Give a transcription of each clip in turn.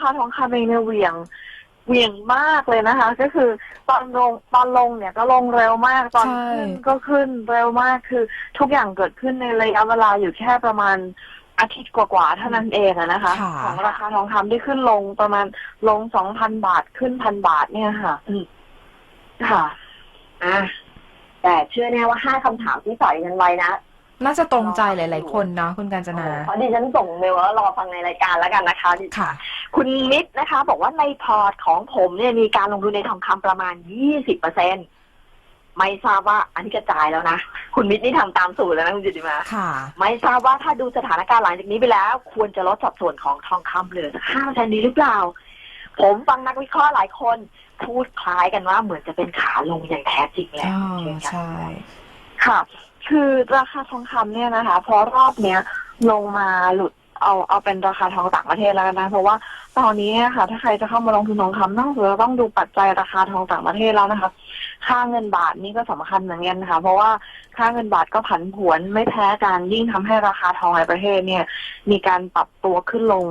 คาทองคำเองเนี่ยเหวี่ยงเหวี่ยงมากเลยนะคะ ก็คือตอนลงตอนลงเนี่ยก็ลงเร็วมากตอนใช่ขึ้นก็ขึ้นเร็วมากคือทุกอย่างเกิดขึ้นในระยะเวลาอยู่แค่ประมาณอาทิตย์กว่าๆเท่านั้นเองอะนะคะค่ะของราคาทองคำที่ขึ้นลงประมาณลงสองพันบาทขึ้นพันบาทเนี่ยค่ะอืมค่ะอะแต่เชื่อแน่ว่าห้าคำถามที่สอยกันไว้นะน่าจะตรงใจหลาย ๆ คนเนาะคุณกาญจนาเพราะดิฉันส่งเมลแล้วรอฟังในรายการแล้วกันนะคะค่ะ คุณนิดนะคะ บอกว่าในพอร์ตของผมเนี่ยมีการลงทุนในทองคำประมาณ 20เปอร์เซ็นไม่ทราบว่าอันนี้กระจายแล้วนะ คุณมิตรนี่ทำตามสูตรแล้วนะคุณจิติมา ค่ะ ไม่ทราบว่าถ้าดูสถานการณ์หลังจากนี้ไปแล้ว ควรจะลดสัดส่วนของทองคำเหลือสักห้าเปอร์เซ็นดีหรือเปล่า ผมฟังนักวิเคราะห์หลายคน พูดคล้ายกันว่าเหมือนจะเป็นขาลงอย่างแท้จริงแล้วอ๋อเช่นกันใช่ ค่ะ คือราคาทองคำเนี่ยนะคะ พอรอบเนี้ยลงมาหลุดเอาเอาเป็นราคาทองต่างประเทศแล้วกันนะ เพราะว่า ตอนนี้นะค่ะ ถ้าใครจะเข้ามาลงทุนทองคำต้องเราต้องดูปัจจัยราคาทองต่างประเทศแล้วนะคะ ค่าเงินบาทนี่ก็สำคัญเหมือนกันค่ะ เพราะว่าค่าเงินบาทก็ผันผวนไม่แพ้การยิ่งทำให้ราคาทองในประเทศเนี่ย มีการปรับตัวขึ้นลง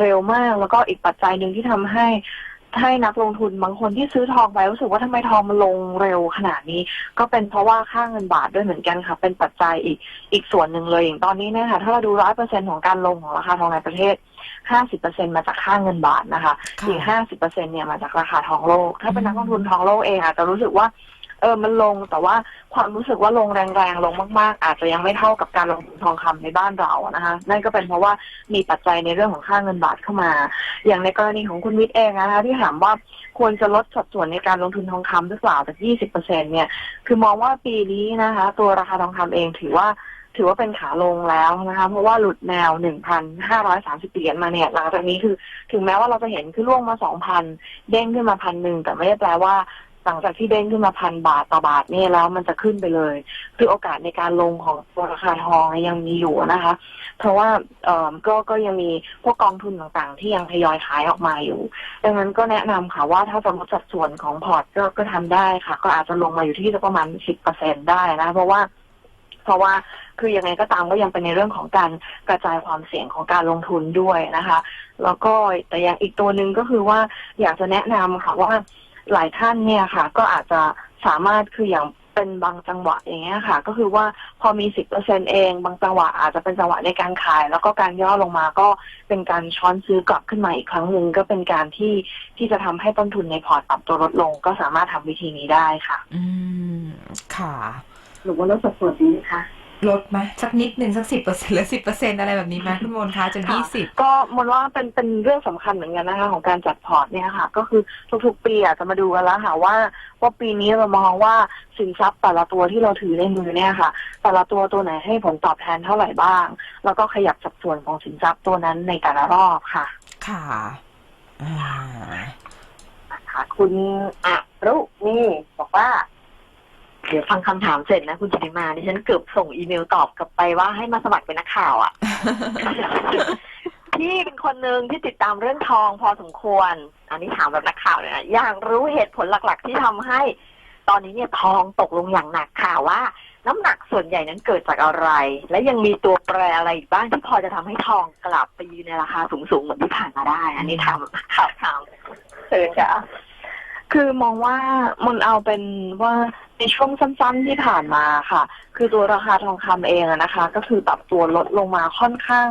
เร็วมาก แล้วก็อีกปัจจัยหนึ่งที่ทำให้ ให้นักลงทุนบางคนที่ซื้อทองไปรู้สึกว่าทำไมทองมันลงเร็วขนาดนี้ ก็เป็นเพราะว่าค่าเงินบาทด้วยเหมือนกันค่ะ เป็นปัจจัยอีกอีกส่วนหนึ่งเลยอย่างตอนนี้เนี่ยค่ะ ถ้าเราดูร้อยเปอร์เซ็นของการลงของราคาทองในประเทศห้าสิบเปอร์เซ็นมาจากค่าเงินบาทนะคะค่ะอีกห้าสิบเปอร์เซ็นเนี่ยมาจากราคาทองโลก ถ้าเป็นนักลงทุนทองโลกเองอาจจะรู้สึกว่า เออมันลงแต่ว่าความรู้สึกว่าลงแรงๆลงมาก ๆ อาจจะยังไม่เท่ากับการลงทุนทองคำในบ้านเรานะคะนั่นก็เป็นเพราะว่ามีปัจจัยในเรื่องของค่าเงินบาทเข้ามา อย่างในกรณีของคุณวิทย์เองนะคะที่ถามว่าควรจะลดสัดส่วนในการลงทุนทองคำหรือเปล่าจาก 20%เนี่ย คือมองว่าปีนี้นะคะ ตัวราคาทองคำเองถือว่าถือว่าเป็นขาลงแล้วนะคะ เพราะว่าหลุดแนว 1,530 เหรียญมาเนี่ย หลังจากนี้คือ ถึงแม้ว่าเราจะเห็นคือล่วงมา 2,000 เด้งขึ้นมาพันหนึ่งแต่ไม่ได้แปลว่า หลังจากที่เด้งขึ้นมาพันบาทต่อบาทเนี่ยแล้วมันจะขึ้นไปเลย คือโอกาสในการลงของตัวราคาทองยังมีอยู่นะคะ เพราะว่าเออก็ก็ยังมีพวกกองทุนต่างๆ ที่ยังทยอยขายออกมาอยู่ ดังนั้นก็แนะนำค่ะว่าถ้าจะลดสัดส่วนของพอร์ตก็ก็ทำได้ค่ะ ก็อาจจะลงมาอยู่ที่ประมาณสิบเปอร์เซ็นได้นะ เพราะว่าเพราะว่าคือยังไงก็ตามก็ยังเป็นในเรื่องของการกระจายความเสี่ยงของการลงทุนด้วยนะคะ แล้วก็แต่อย่างอีกตัวหนึ่งก็คือว่าอยากจะแนะนำค่ะว่า หลายท่านเนี่ยค่ะ ก็อาจจะสามารถคืออย่างเป็นบางจังหวะอย่างเงี้ยค่ะ ก็คือว่าพอมีสิบเปอร์เซ็นเองบางจังหวะอาจจะเป็นจังหวะในการขาย แล้วก็การย่อลงมาก็เป็นการช้อนซื้อกลับขึ้นมาอีกครั้งหนึ่งก็เป็นการที่ที่จะทำให้ต้นทุนในพอร์ตปรับตัวลดลง ก็สามารถทำวิธีนี้ได้ค่ะ อืมค่ะหรือว่าลดสัดส่วนดีไหมคะ ลดไหมสักนิดหนึ่งสักสิบเปอร์เซ็นต์หรือสิบเปอร์เซ็นต์อะไรแบบนี้ไหมคุณมนคะจนค่ะยี่สิบก็มนว่าเป็นเป็นเรื่องสำคัญเหมือนกันนะคะของการจัดพอร์ตเนี่ยค่ะ ก็คือทุกๆปีอาจจะมาดูกันแล้วค่ะว่า ว่าปีนี้เรามองว่าสินทรัพย์แต่ละตัวที่เราถือในมือเนี่ยค่ะ แต่ละตัวตัวไหนให้ผลตอบแทนเท่าไหร่บ้าง แล้วก็ขยับสัดส่วนของสินทรัพย์ตัวนั้นในแต่ละรอบค่ะ ค่ะอ่าค่ะคุณอรุนี่บอกว่า เดี๋ยวฟังคำถามเสร็จนะคุณจิติมาดิฉันเกือบส่งอีเมลตอบกลับไปว่าให้มาสมัครเป็นนักข่าวอะ พี่เป็นคนหนึ่งที่ติดตามเรื่องทองพอสมควร อันนี้ถามแบบนักข่าวเลยนะอยากรู้เหตุผลหลักๆ ที่ทำให้ ตอนนี้เนี่ยทองตกลงอย่างหนักค่ะว่า น้ำหนักส่วนใหญ่นั้นเกิดจากอะไร และยังมีตัวแปรอะไรอีกบ้างที่พอจะทำให้ทองกลับไปยืนในราคาสูงๆเหมือนที่ผ่านมาได้ อันนี้ทำข่าวถามเชิญค่ะคือมองว่ามันเอาเป็นว่า ในช่วงสั้นๆที่ผ่านมาค่ะ คือตัวราคาทองคำเองนะคะ ก็คือปรับตัวลดลงมาค่อนข้าง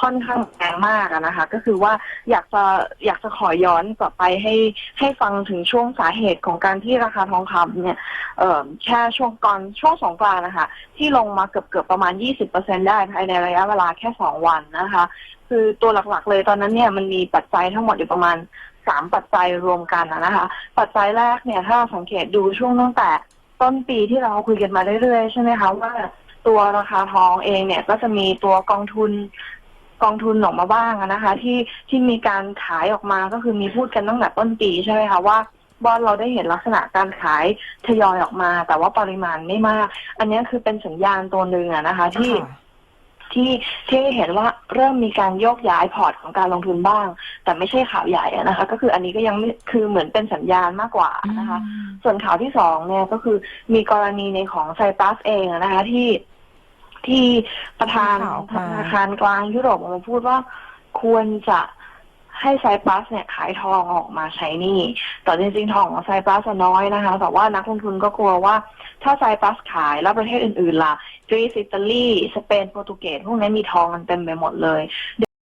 ค่อนข้างแรงมากนะคะ ก็คือว่าอยากจะอยากจะขอย้อนกลับไปให้ให้ฟังถึงช่วงสาเหตุของการที่ราคาทองคำเนี่ยเอ่อแค่ช่วงก่อนช่วงสงกรานนะคะ ที่ลงมาเกือบเกือบประมาณ 20%ได้ภายในระยะเวลาแค่สองวันนะคะ คือตัวหลักๆ เลยตอนนั้นเนี่ยมันมีปัจจัยทั้งหมดอยู่ประมาณสามปัจจัยรวมกันนะคะ ปัจจัยแรกเนี่ยถ้าสังเกตดูช่วงตั้งแต่ ต้นปีที่เราคุยกันมาเรื่อยๆ ใช่ไหมคะว่าตัวราคาทองเองเนี่ยก็จะมีตัวกองทุนกองทุนออกมาบ้างนะคะ ที่ที่มีการขายออกมาก็คือมีพูดกันตั้งแต่ต้นปีใช่ไหมคะว่าว่าเราได้เห็นลักษณะการขายทยอยออกมา แต่ว่าปริมาณไม่มาก อันนี้คือเป็นสัญญาณตัวหนึ่งอะนะคะ ที่ ที่ที่เห็นว่าเริ่มมีการโยกย้ายพอร์ตของการลงทุนบ้าง แต่ไม่ใช่ข่าวใหญ่อะนะคะ ก็คืออันนี้ก็ยังไม่คือเหมือนเป็นสัญญาณมากกว่านะคะ ส่วนข่าวที่สองเนี่ยก็คือมีกรณีในของไซปรัสเองอะนะคะที่ที่ประธานมีข่าวออกธมานาคารกลางยุโรปออกมาพูดว่าควรจะ ให้ไซปรัสเนี่ยขายทองออกมาใช้หนี้แต่จริงๆทองของไซปรัสน้อยนะคะ แต่ว่านักลงทุนก็กลัวว่าถ้าไซปรัสขายแล้วประเทศอื่นๆล่ะกรีซอิตาลีสเปนโปรตุเกสพวกนี้มีทองกันเต็มไปหมดเลย